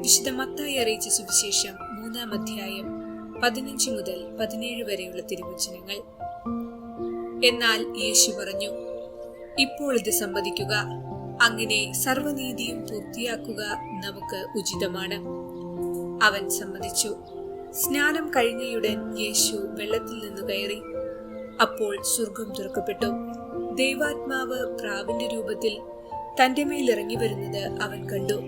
വിശുദ്ധ മത്തായി അറിയിച്ച സുവിശേഷം മൂന്നാം അധ്യായം പതിനഞ്ച് മുതൽ പതിനേഴ് വരെയുള്ള തിരുവചനങ്ങൾ. എന്നാൽ യേശു പറഞ്ഞു ഇപ്പോൾ ഇത് സമ്മതിക്കുക. അങ്ങനെ സർവനീതിയും പൂർത്തിയാക്കുക നമുക്ക് ഉചിതമാണ്. അവൻ സമ്മതിച്ചു. സ്നാനം കഴിഞ്ഞയുടൻ യേശു വെള്ളത്തിൽ നിന്ന് കയറി. അപ്പോൾ സ്വർഗം തുറക്കപ്പെട്ടു. ദൈവാത്മാവ് പ്രാവിന്റെ രൂപത്തിൽ തന്റെ മേലിറങ്ങി വരുന്നത് അവൻ കണ്ടു.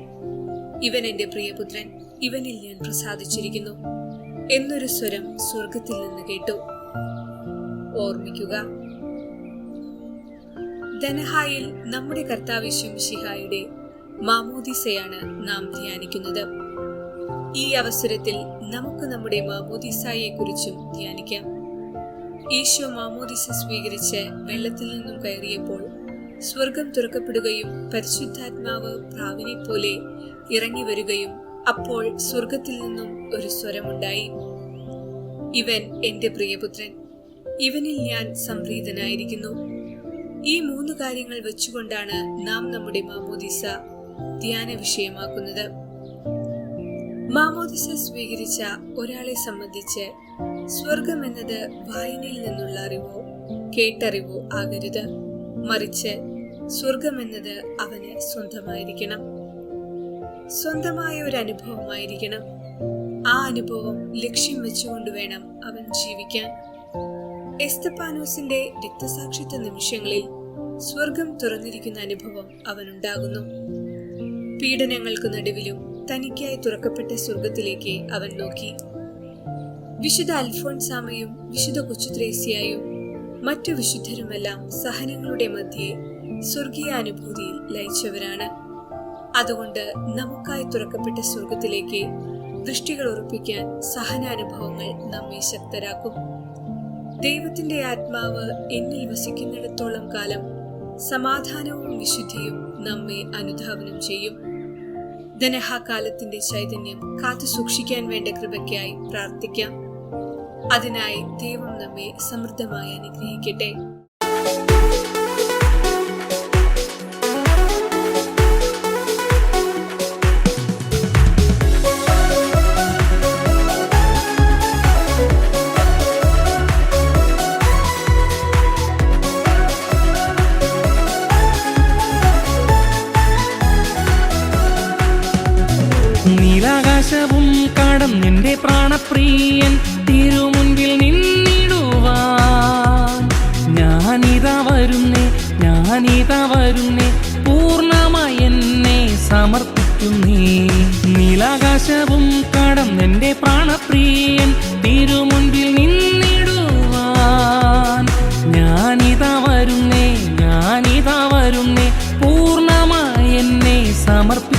ഇവൻ എന്റെ പ്രിയപുത്രൻ. ഇവനിൽ ഞാൻ പ്രസാദിച്ചിരിക്കുന്നു. എന്നൊരു സ്വരം സ്വർഗത്തിൽ നിന്ന് കേട്ടു. ഓർമ്മിക്കുക. ധനഹായിൽ നമ്മുടെ കർത്താവിശ്വം ശിഹായുടെ മാമോദിസയാണ് നാം ധ്യാനിക്കുന്നത്. ഈ അവസരത്തിൽ നമുക്ക് നമ്മുടെ മാമോദിസായെ കുറിച്ചും ധ്യാനിക്കാം. ഈശോ മാമോദിസ സ്വീകരിച്ച് വെള്ളത്തിൽ നിന്നും കയറിയപ്പോൾ സ്വർഗം തുറക്കപ്പെടുകയും പരിശുദ്ധാത്മാവ് പ്രാവിനെ പോലെ ഇറങ്ങി വരികയും അപ്പോൾ സ്വർഗത്തിൽ നിന്നും ഒരു സ്വരമുണ്ടായി. ഇവൻ എന്റെ പ്രിയപുത്രൻ ഇവനിൽ ഞാൻ സംപ്രീതനായിരിക്കുന്നു. ഈ മൂന്ന് കാര്യങ്ങൾ വെച്ചുകൊണ്ടാണ് നാം നമ്മുടെ മാമോദിസ ധ്യാന വിഷയമാക്കുന്നത് മാമോദിസ സ്വീകരിച്ച ഒരാളെ സംബന്ധിച്ച് സ്വർഗം എന്നത് വായനയിൽ നിന്നുള്ള അറിവോ കേട്ടറിവോ ആകരുത്. മറിച്ച് സ്വർഗം എന്നത് അവന് സ്വന്തമായിരിക്കണം. സ്വന്തമായ ഒരു അനുഭവമായിരിക്കണം. ആ അനുഭവം ലക്ഷ്യം വെച്ചുകൊണ്ട് വേണം അവൻ ജീവിക്കാൻ. എസ്തപ്പാനോസിന്റെ രക്തസാക്ഷിത്വ നിമിഷങ്ങളിൽ സ്വർഗം തുറന്നിരിക്കുന്ന അനുഭവം അവനുണ്ടാകുന്നു. പീഡനങ്ങൾക്ക് നടുവിലും തനിക്കായി തുറക്കപ്പെട്ട സ്വർഗത്തിലേക്ക് അവൻ നോക്കി. വിശുദ്ധ അൽഫോൺസാമയും വിശുദ്ധ കൊച്ചുത്രേസ്യയും മറ്റു വിശുദ്ധരുമെല്ലാം സഹനങ്ങളുടെ മധ്യേ സ്വർഗീയ അനുഭൂതിയിൽ ലയിച്ചവരാണ്. അതുകൊണ്ട് നമുക്കായി തുറക്കപ്പെട്ട സ്വർഗത്തിലേക്ക് ദൃഷ്ടികൾ ഉറപ്പിക്കാൻ സഹനാനുഭവങ്ങൾ നമ്മെ ശക്തരാക്കും. ദൈവത്തിന്റെ ആത്മാവ് എന്നിൽ വസിക്കുന്നിടത്തോളം കാലം സമാധാനവും വിശുദ്ധിയും നമ്മെ അനുധാവനം ചെയ്യും. ധനഹാകാലത്തിന്റെ ചൈതന്യം കാത്തു സൂക്ഷിക്കാൻ വേണ്ട കൃപയ്ക്കായി പ്രാർത്ഥിക്കാം. അതിനായി ദൈവം നമ്മെ സമൃദ്ധമായി അനുഗ്രഹിക്കട്ടെ. നീലാകാശവും കടം നിന്റെ പ്രാണപ്രിയൻ തിരുമുൻപിൽ നിന്നിടുവാൻ. ഞാനിതാ വരുന്നേ ഞാനിതാ വരുന്നേ പൂർണമായി എന്നെ സമർപ്പിക്കുന്നേ നീലാകാശവും കടം നിന്റെ പ്രാണപ്രിയൻ തിരുമുൻപിൽ നിന്നിടുവാൻ. ഞാനിതാ വരുന്നേ ഞാനിതാ വരുന്നേ പൂർണമായി എന്നെ സമർപ്പിക്കുന്നേ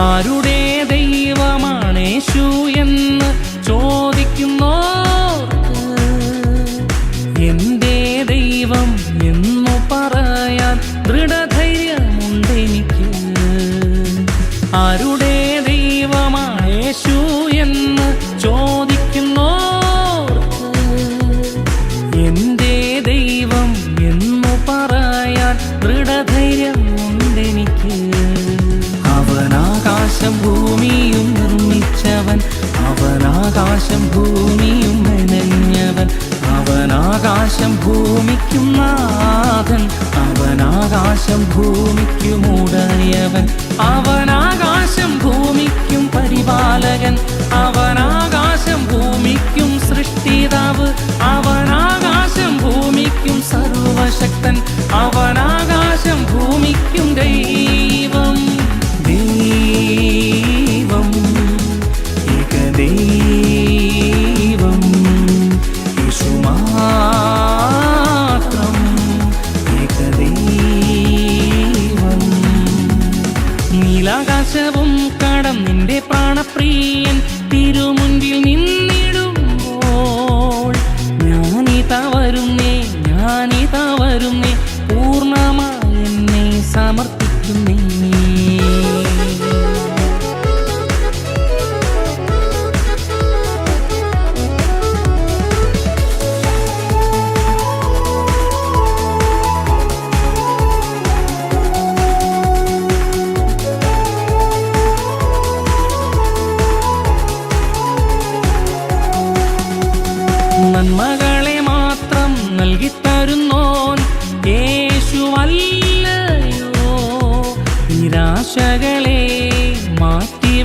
ആരുടെ ദൈവമാണേശു എന്ന് ചോദിക്കുന്നോർക്ക് എന്റെ ദൈവം എന്ന് പറയാൻ ദൃഢധൈര്യമുണ്ടെനിക്ക്? ആരുടെ ദൈവമാണേശു എന്ന് ചോദിക്കുന്നോർക്ക് എന്റെ ദൈവം എന്ന് പറയാൻ ദൃഢധൈര്യമുണ്ടെനിക്ക്? അവനാകാശം ഭൂമിയും നിർമ്മിച്ചവൻ. ആകാശം ഭൂമിയും മെനഞ്ഞവൻ. ആകാശം ഭൂമിക്കും നാഥൻ. ആകാശം ഭൂമിക്കും ഉടയവൻ. ആകാശം ഭൂമിക്കും പരിപാലകൻ. ആകാശം ഭൂമിക്കും സൃഷ്ടിതാവ്. ആകാശം ഭൂമിക്കും സർവശക്തൻ. വരുന്നേ ആകാശവും കടം നിന്റെ പ്രാണപ്രിയൻ. തിരുമുൻപിൽ നിന്ന്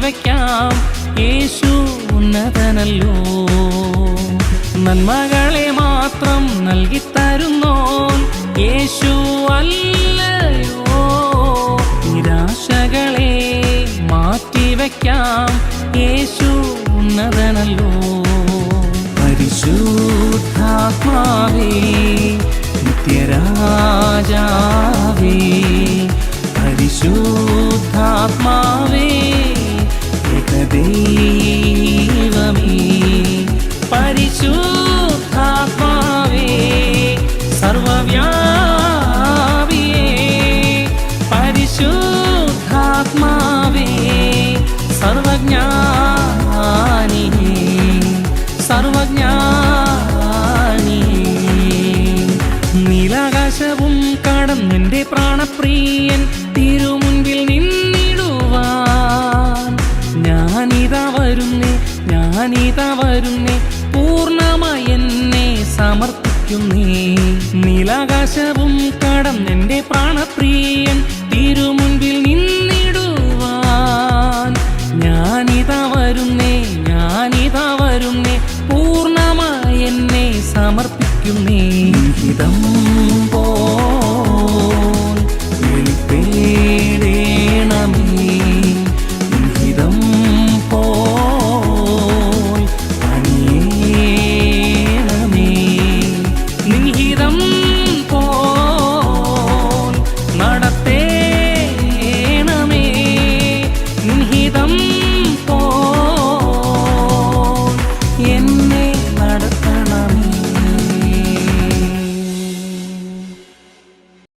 മാറ്റിവെക്കാം യേശു ഉന്നതനല്ലോ. നന്മകളെ മാത്രം നൽകി തരുന്നോൻ. യേശു അല്ലയോ. നിരാശകളെ മാറ്റിവെക്കാം. യേശു ഉന്നതനല്ലോ. പരിശുദ്ധാത്മാവേ സർവജ്ഞാനി സർവജ്ഞാനി. നീലാകാശവും കടന്നെന്റെ പ്രാണപ്രിയൻ തിരുമുൻപിൽ നിന്നിടുവാൻ. ഞാനിതാ വരുന്നേ ഞാനിതാ വരുന്നേ പൂർണമായി എന്നെ സമർപ്പിക്കുന്നേ. നീലാകാശവും കടന്നെന്റെ പ്രാണപ്രിയൻ തിരുമുൻപിൽ വരുന്നേ ഞാനിതാ വരുന്നേ പൂർണമായി എന്നെ സമർപ്പിക്കുന്നേ.